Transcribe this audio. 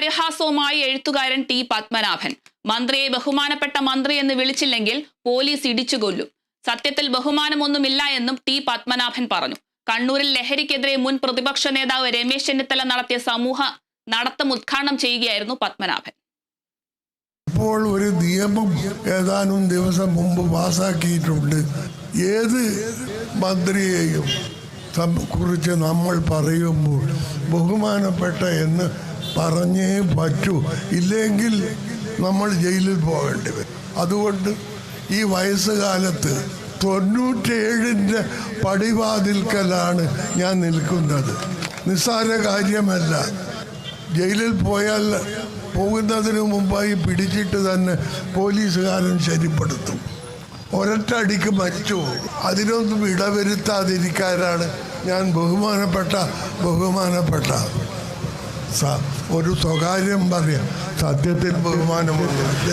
പരിഹാസവുമായി എഴുത്തുകാരൻ ടി പത്മനാഭൻ. മന്ത്രിയെ ബഹുമാനപ്പെട്ട മന്ത്രി എന്ന് വിളിച്ചില്ലെങ്കിൽ പോലീസ് ഇടിച്ചുകൊല്ലും സത്യത്തിൽ ബഹുമാനമൊന്നുമില്ല എന്നും ടി പത്മനാഭൻ പറഞ്ഞു. കണ്ണൂരിൽ ലഹരിക്കെതിരെ മുൻ പ്രതിപക്ഷ നേതാവ് രമേശ് ചെന്നിത്തല നടത്തിയ സമൂഹ നടത്തം ഉദ്ഘാടനം ചെയ്യുകയായിരുന്നു പത്മനാഭൻ. ഇപ്പോൾ ഒരു നിയമം ഏതാനും ദിവസം മുമ്പ് പാസാക്കിയിട്ടുണ്ട്. ഏത് മന്ത്രിയെയും കുറിച്ച് നമ്മൾ പറയുമ്പോൾ ബഹുമാനപ്പെട്ട എന്ന് പറഞ്ഞേ പറ്റൂ. ഇല്ലെങ്കിൽ നമ്മൾ ജയിലിൽ പോകേണ്ടി വരും. അതുകൊണ്ട് ഈ വയസ്സുകാലത്ത് തൊണ്ണൂറ്റേഴിന്റെ പടിവാതിൽക്കലാണ് ഞാൻ നിൽക്കുന്നത്. നിസ്സാര കാര്യമല്ല. ജയിലിൽ പോയാൽ പോകുന്നതിന് മുമ്പായി പിടിച്ചിട്ട് തന്നെ പോലീസുകാരൻ ശരിപ്പെടുത്തും. ഒരൊറ്റ അടിക്ക് മരിച്ചു. അതിനൊന്നും ഇടവരുത്താതിരിക്കാനാണ് ഞാൻ ബഹുമാനപ്പെട്ട ബഹുമാനപ്പെട്ട ഒരു സ്വകാര്യം പറയാം. സത്യത്തിൽ ബഹുമാനമൊന്നുമില്ല